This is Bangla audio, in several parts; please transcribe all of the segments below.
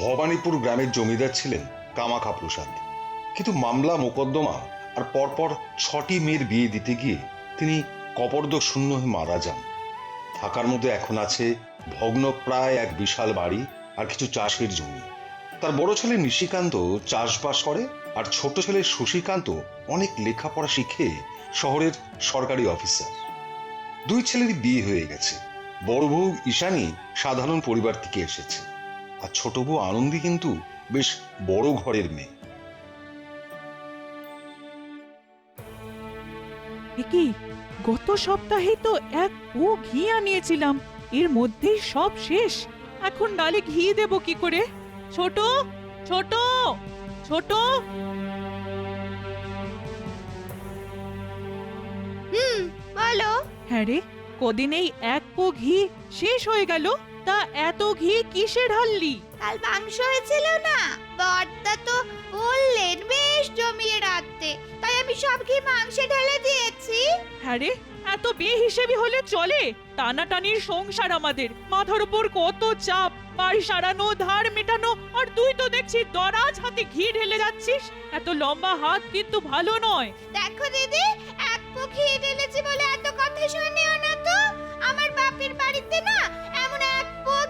ভবানীপুর গ্রামের জমিদার ছিলেন কামাখা প্রসাদ কিন্তু মামলা, মোকদ্দমা আর পরপর ছটি মেয়ের বিয়ে দিতে গিয়ে তিনি কপর্দ শূন্য হয়ে মারা যান। থাকার মধ্যে এখন আছে ভগ্ন প্রায় এক বিশাল বাড়ি আর কিছু চাষের জমি। তার বড় ছেলে নিশিকান্ত চাষবাস করে আর ছোট ছেলে শশীকান্ত অনেক লেখাপড়া শিখে শহরের সরকারি অফিসার। দুই ছেলেরই বিয়ে হয়ে গেছে। বড় বউ ঈশানী সাধারণ পরিবার থেকে এসেছে। আর ছোট বউ আনন্দী কিন্তু বেশ বড় ঘরের মেয়ে। কি গত সপ্তাহে তো এক ও ঘি আনিয়েছিলাম। এর মধ্যেই সব শেষ। এখন ডালে ঘি দেব কি করে? ছোট ছোট ছোট। হুম বলো। হ্যাঁ রে কদিনেই এক পো ঘি শেষ হয়ে গেল। তা এত ঘি কিসে ঢাললি কাল মাংস হয়েছিল না বর্দা তো বললেন বেশ জমিয়ে রাখতে তাই আমি সব ঘি মাংসে ঢেলে দিয়েছি। হ্যাঁ রে এত বেহিসেবি হলে চলে? টানাটানির সংসার আমাদের মাথার উপর কত চাপ বাড়ি সারানো ধার মেটানো আর তুই তো দেখছি দরাজ হাতে ঘি ঢেলে যাচ্ছিস। এত লম্বা হাত কিন্তু ভালো নয়। দেখো দিদি এক ঘি ঢেলেছি বলে এত কথা শুনিও না তো। আমার বাপের বাড়িতে না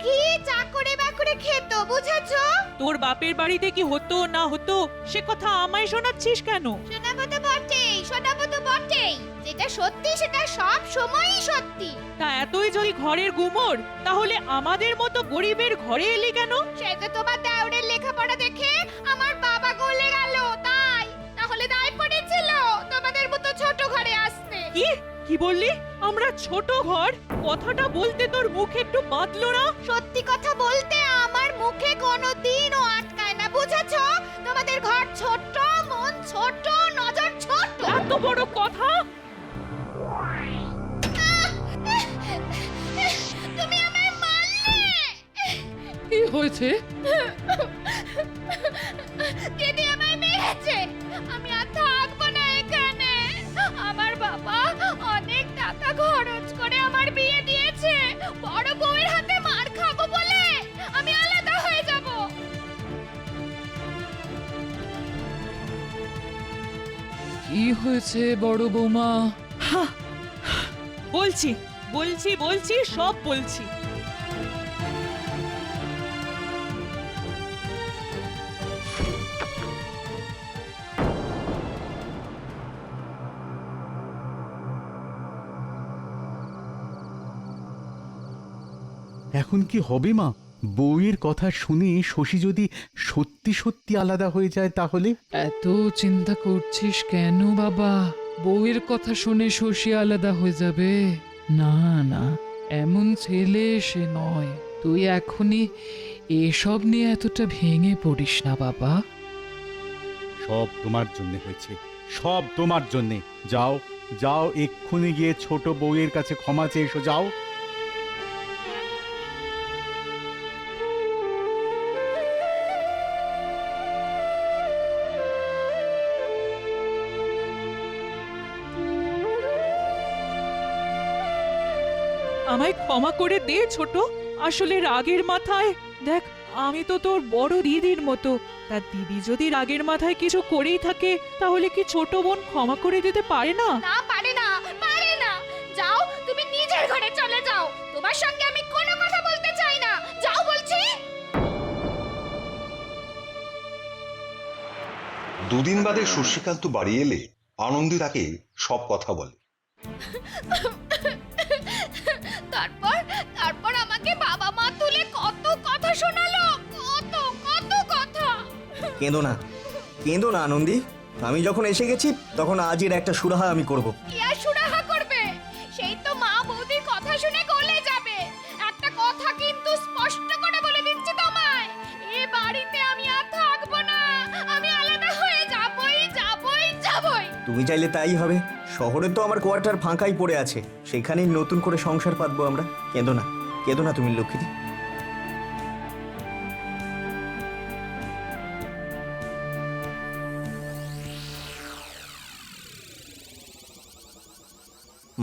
এমন এক পো ঘি চা করে বা করে খেত বুঝেছ? তোর বাপের বাড়িতে কি হতো না হতো সে কথা আমায় শোনাচ্ছিস কেন? শোনাবো তো বটেই শোনাবো তো বটেই। যেটা সত্যি সেটা সব সময়ই সত্যি। তা এতই যদি ঘরের গুমর তাহলে আমাদের মতো গরিবের ঘরে এলি কেন? সে তো তোমার দেওরের লেখাপড়া দেখে আমার বাবা গলে গেল তাই। তাহলে দায় পড়েছিল তোমাদের মতো ছোট ঘরে আসতে। কি? কি বললি? আমরা ছোট ঘর কথাটা বলতে তোর মুখে একটু বাঁধলো না? সত্যি কথা বলতে আমার মুখে কোনো দিনও আটকায় না বুঝেছ? তোমাদের ঘর ছোট মন ছোট নজর ছোট। এত বড় কথা? তুমি আমায় মারলে! কি হয়েছে? হয়েছে বড় বৌমা? বলছি বলছি বলছি সব বলছি। এখন কি হবে মা? বউয়ের কথা শুনে শশী যদি সত্যি সত্যি আলাদা হয়ে যায় তাহলে? এত চিন্তা করছিস কেন বাবা? বউয়ের কথা শুনে শশী আলাদা হয়ে যাবে? না না এমন ছেলে সে নয়। তুই এখনই এসব নিয়ে এতটা ভেঙে পড়িস না বাবা। সব তোমার জন্য হয়েছে সব তোমার জন্যে। যাও যাও এক্ষুনি গিয়ে ছোট বউয়ের কাছে ক্ষমা চেয়ে এসো যাও। আমায় ক্ষমা করে দে ছোট। আসলে রাগের মাথায়। দেখ আমি তো তোর বড় দিদির মতো। তা দিদি যদি রাগের মাথায় কিছু করেই থাকে তাহলে কি ছোট বোন ক্ষমা করে দিতে পারে না? না পারে না পারে না। যাও তুমি নিজের ঘরে চলে যাও। তোমার সঙ্গে আমি কোনো কথা বলতে চাই না। যাও বলছি। দুদিন বাদে শশীকান্ত বাড়ি এলে আনন্দী তাকে সব কথা বলে। তারপর তারপর আমাকে বাবা মা তুলে কত কথা শোনালো কত কত কথা। কেঁদো না কেঁদো না আনন্দী। আমি যখন এসে গেছি তখন আজের একটা সুরাহা আমি করব। কি আর সুরাহা করবে? সেই তো মা বৌদির কথা শুনে গলে যাবে। একটা কথা কিন্তু স্পষ্ট করে বলে দিচ্ছি তোমায়। এ বাড়িতে আমি আর থাকব না। আমি আলাদা হয়ে যাবই যাবই যাবই। তুমি চাইলে তাই হবে। শহরে তো আমার কোয়ার্টার ফাঁকাই পড়ে আছে। সেখানেই নতুন করে সংসার পাতবো আমরা। কেঁদো না কেঁদো না তুমি লক্ষ্মী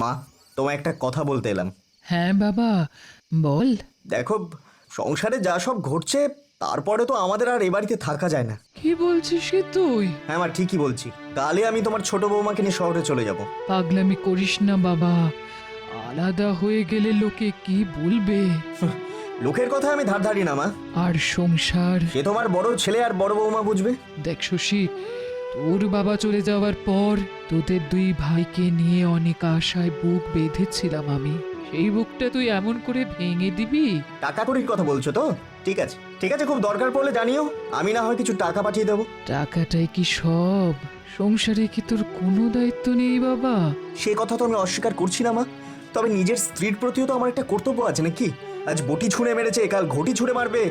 মা তোমায় একটা কথা বলতে এলাম। হ্যাঁ বাবা বল। দেখো সংসারে যা সব ঘটছে তারপরে তো আমাদের আর এ বাড়িতে থাকা যায় না। কি বলছিস কি তুই? হ্যাঁ আমার ঠিকই বলছি। কালে আমি তোমার ছোট বৌমাকে নিয়ে শহরে চলে যাব। পাগলামি করিস না বাবা। আলাদা হয়ে গেলে লোকে কি বলবে? লোকের কথা আমি ধার ধারি না মা। আর সংসার? সে তোমার বড় ছেলে আর বড় বৌমা বুঝবে? দেখ শশী তোর বাবা চলে যাওয়ার পর তোদের দুই ভাইকে নিয়ে অনেক আশায় বুক বেঁধেছিলাম আমি। সেই বুকটা তুই এমন করে ভেঙে দিবি? টাকা কড়ির কথা বলছো তো? ঠিক আছে ঠিক আছে খুব দরকার পড়লে জানিও। আমি না হয় কিছু টাকা পাঠিয়ে দেবো। টাকাটাই কি সব? সংসারে কি তোর কোনো দায়িত্ব নেই বাবা? সে কথা তো আমি অস্বীকার করছি না মা। তবে নিজের স্ত্রীর প্রতিও তো আমার একটা কর্তব্য আছে নাকি? আজ বটি ছুঁড়ে মেরেছে কাল ঘটি ছুঁড়ে মারবে।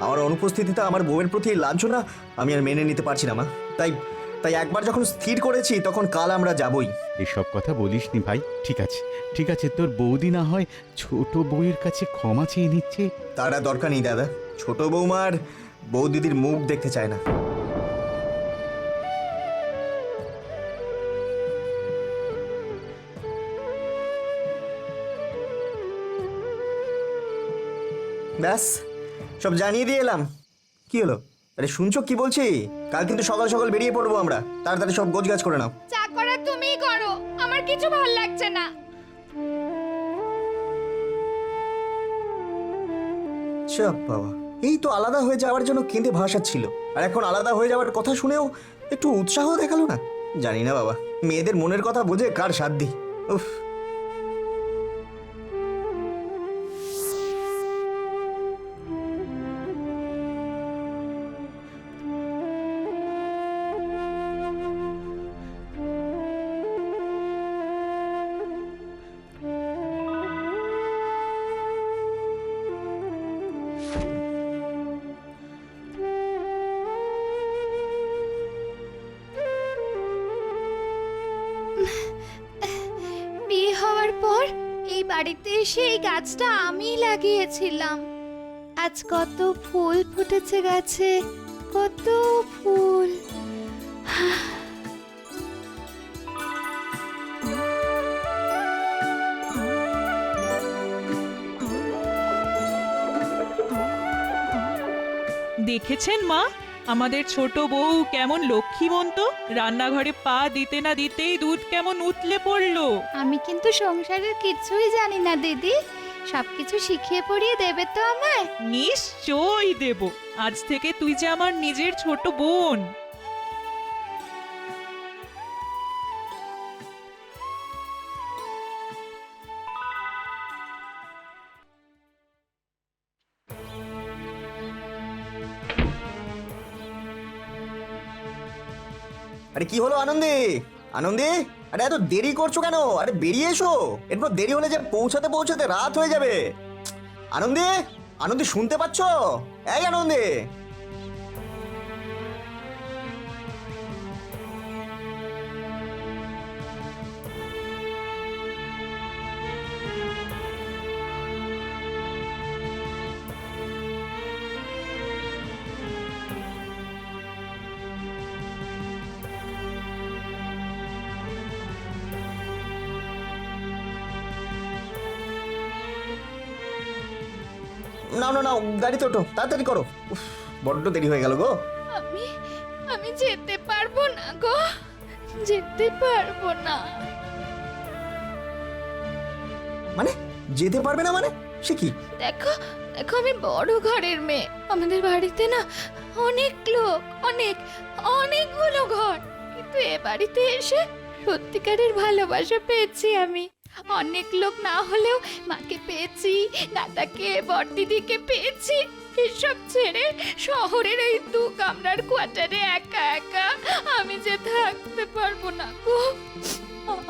আমার অনুপস্থিতিতে আমার বউয়ের প্রতি লাঞ্ছনা আমি আর মেনে নিতে পারছি না মা। তাই তাই একবার যখন স্থির করেছি তখন কাল আমরা যাবই। এসব কথা বলিস নি ভাই ঠিক আছে। ঠিক আছে তোর বৌদি না হয় ছোট বউয়ের কাছে ক্ষমা চেয়ে নিচ্ছে? তারা দরকার নেই দাদা। ছোট বৌমার বউ দিদির মুখ দেখতে চায় না। ব্যাস সব জানিয়ে দিয়ে এলাম। কি হলো? আরে শুনছো কি বলছি? কাল কিন্তু সকাল সকাল বেরিয়ে পড়ব আমরা। তাড়াতাড়ি সব গোছগাছ করে নাও। যা করার তুমিই করো। আমার কিছু ভালো লাগছে না। চাপ বাবা এই তো আলাদা হয়ে যাওয়ার জন্য কেঁদে ভাষা ছিল। আর এখন আলাদা হয়ে যাওয়ার কথা শুনেও একটু উৎসাহ দেখাল না? জানি না বাবা মেয়েদের মনের কথা বুঝে কার সাধ্যি উফ। বাড়িতে এসে এই গাছটা আমি লাগিয়েছিলাম। আজ কত ফুল ফুটেছে গাছে, কত ফুল। দেখেছেন মা? আমাদের ছোট বউ কেমন লক্ষ্মীমন্ত? রান্নাঘরে পা দিতে না দিতেই দুধ কেমন উতলে পড়ল? আমি কিন্তু সংসারের কিছুই জানি না দিদি। সবকিছু শিখিয়ে পড়িয়ে দেবে তো আমায়? নিশ্চয়ই দেব। আজ থেকে তুই যে আমার নিজের ছোট বোন। আরে কি হলো আনন্দে? আনন্দে? আরে এত দেরি করছ কেন? আরে বেরিয়ে এসো। এরপর দেরি হলে যে পৌঁছাতে পৌঁছাতে রাত হয়ে যাবে। আনন্দে? আনন্দে শুনতে পাচ্ছ? এই আনন্দে। নাও না নাও গাড়িতে ওঠো তাড়াতাড়ি করো। উফ, বড্ড দেরি হয়ে গেল গো। আমি আমি যেতে পারব না গো যেতে পারব না। মানে যেতে পারবে না মানে? সে কি? দেখো দেখো আমি বড় ঘরের মেয়ে। আমাদের বাড়িতে না অনেক লোক অনেক অনেকগুলো ঘর। কিন্তু এ বাড়িতে এসে সত্যিকারের ভালোবাসা পেয়েছি আমি। অনেক লোক না হলেও মাকে পেয়েছি দাদাকে বড়দিদিকে পেয়েছি। এসব ছেড়ে শহরের এই দু কামরার কোয়ার্টারে একা একা আমি যে থাকতে পারব না গো।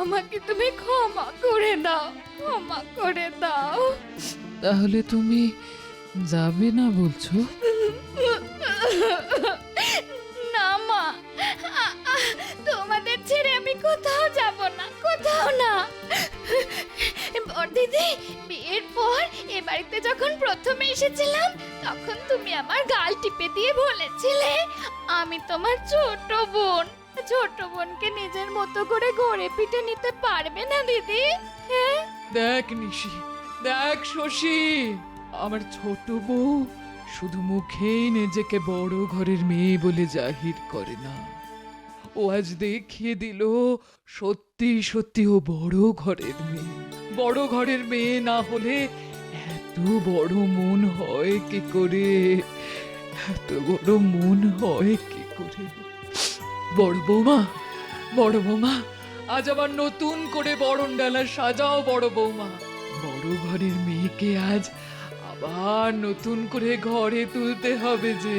আমাকে তুমি ক্ষমা করে দাও ক্ষমা করে দাও। তাহলে তুমি যাবে না বলছো? না মা তোমাদের ছেড়ে আমি কোথাও এসেছিলাম, তখন তুমি আমার গাল টিপে দিয়ে বলেছিলে, আমি তোমার ছোট বোন। ছোট বোনকে নিজের মতো করে গড়ে পিটে নিতে পারবে না, দিদি? হ্যাঁ? দেখ নিশি, দেখ শশী, আমার ছোট বউ শুধু মুখেই নিজেকে বড় ঘরের মেয়ে বলে জাহির করে না। ও আজ দেখিয়ে দিল, সত্যি সত্যি ও বড় ঘরের মেয়ে। বড় ঘরের মেয়ে না হলে এত বড় মন হয় কি করে? এত বড় মন হয় কি করে? বড় বৌমা বড় বৌমা, আজ আবার নতুন করে বরণ ডালা সাজাও বড় বৌমা। বড় ঘরের মেয়েকে আজ আবার নতুন করে ঘরে তুলতে হবে যে।